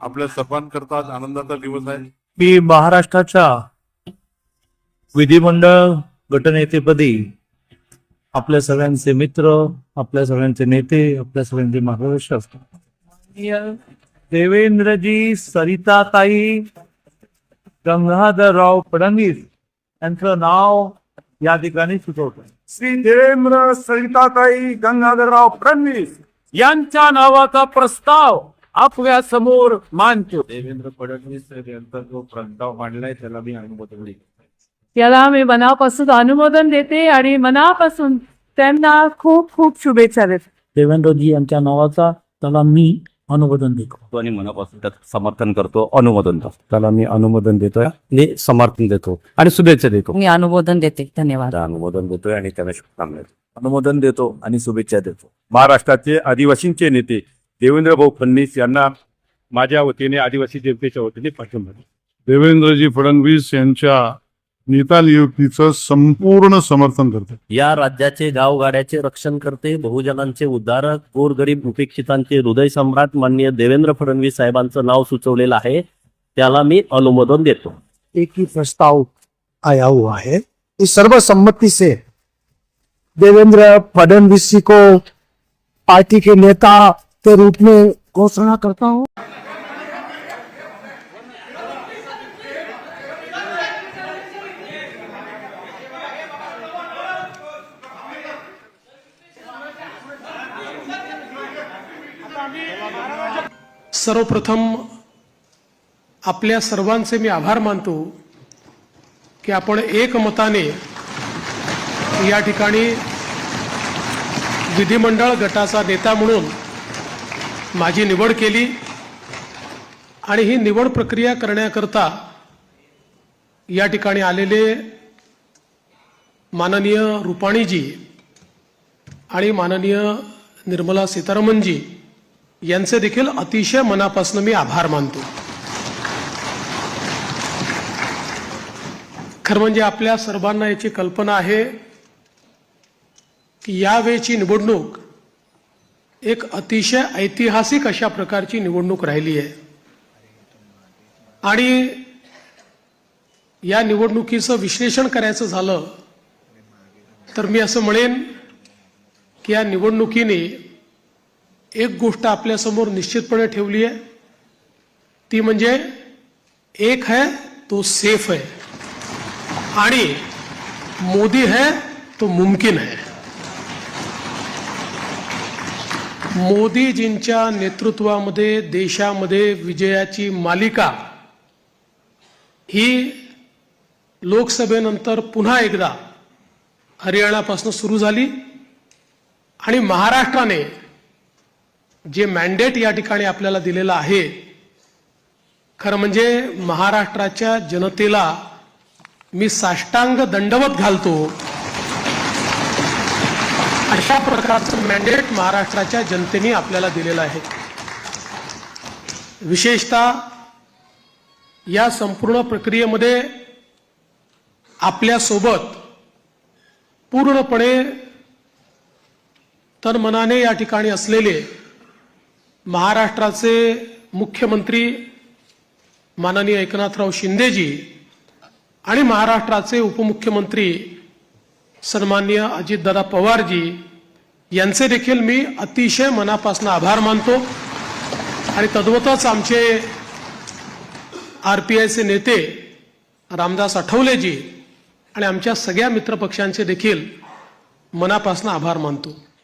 आपल्या सर्वांकरता आज आनंदाचा दिवस आहे. मी महाराष्ट्राच्या विधिमंडळ गटनेतेपदी आपल्या सगळ्यांचे मित्र आपल्या सगळ्यांचे नेते आपल्या सगळ्यांचे मार्गदर्शक देवेंद्रजी सरिताताई गंगाधरराव फडणवीस यांचं नाव या ठिकाणी सुचवतो श्री देवेंद्र सरिताताई गंगाधरराव फडणवीस यांच्या नावाचा प्रस्ताव आपल्यासमोर मानतो. देवेंद्र फडणवीस यांचा जो प्रस्ताव मांडलाय त्याला मी अनुमोदन देतो याला मी मनापासून अनुमोदन देते आणि मनापासून त्यांना खूप खूप शुभेच्छा देते. देवेंद्रजी यांच्या नावाचा त्याला मी अनुमोदन देतो. आणि मनापासून त्यात समर्थन करतो अनुमोदन करतो त्याला मी अनुमोदन देतोय आणि समर्थन देतो आणि शुभेच्छा देतो. मी अनुमोदन देते. धन्यवाद. त्याला अनुमोदन देतोय आणि त्यांना शुभकामना देतो. अनुमोदन देतो आणि शुभेच्छा देतो. महाराष्ट्राचे आदिवासींचे नेते देवेंद्र भाऊ फडणवीस यांना माझ्या वतीने आदिवासी जनतेच्या वतीने पाठिंबा. देवेंद्रजी फडणवीस यांच्या नेता नियुक्तीचं संपूर्ण समर्थन करते या राज्याचे गावगाड्याचे रक्षण करते बहुजनांचे उद्धारक गोरगरीब उपेक्षितांचे हृदय सम्राट माननीय देवेंद्र फडणवीस साहेबांचं नाव सुचवलेलं आहे. त्याला मी अनुमोदन देतो. एक ही प्रस्ताव आया हुआ है. इस सर्वसम्मति से देवेंद्र फडणवीस जी को पार्टी के नेता के रूप में घोषणा करता हूं। सर्वप्रथम आपल्या सर्वांचे मी आभार मानतो की आपण एकमताने या ठिकाणी विधिमंडळ गटाचा नेता म्हणून माझी निवड केली आणि ही निवड प्रक्रिया करण्याकरता या ठिकाणी आलेले माननीय रुपाणीजी आणि माननीय निर्मला सीतारामनजी यांचे देखील अतिशय मनापासून मी आभार मानतो. खरं म्हणजे आपल्या सर्वांना याची कल्पना आहे की यावेळची निवडणूक एक अतिशय ऐतिहासिक अशा प्रकारची निवडणूक राहिली आहे. आणि या निवडणुकीचं विश्लेषण करायचं झालं तर मी असं म्हणेन की या निवडणुकीने एक गोष्ट आपल्यासमोर निश्चितपणे ठेवली आहे. ती म्हणजे एक है तो सेफ है. आणि मोदी है तो मुमकिन है. मोदीजींच्या नेतृत्वामध्ये देशामध्ये विजयाची मालिका ही लोकसभेनंतर पुन्हा एकदा हरियाणापासून सुरू झाली आणि महाराष्ट्राने जे मॅन्डेट या ठिकाणी आपल्याला दिलेलं आहे खरं म्हणजे महाराष्ट्राच्या जनतेला मी साष्टांग दंडवत घालतो. अशा प्रकारचं मॅन्डेट महाराष्ट्राच्या जनतेने आपल्याला दिलेलं आहे. विशेषतः या संपूर्ण प्रक्रियेमध्ये आपल्यासोबत पूर्णपणे तर मनाने या ठिकाणी असलेले महाराष्ट्राचे मुख्यमंत्री माननीय एकनाथराव शिंदेजी आणि महाराष्ट्राचे उपमुख्यमंत्री सन्माननीय अजितदादा पवारजी यांचे देखील मी अतिशय मनापासून आभार मानतो. आणि तद्वतच आमचे आर पी आयचे नेते रामदास आठवलेजी आणि आमच्या सगळ्या मित्रपक्षांचे देखील मनापासून आभार मानतो.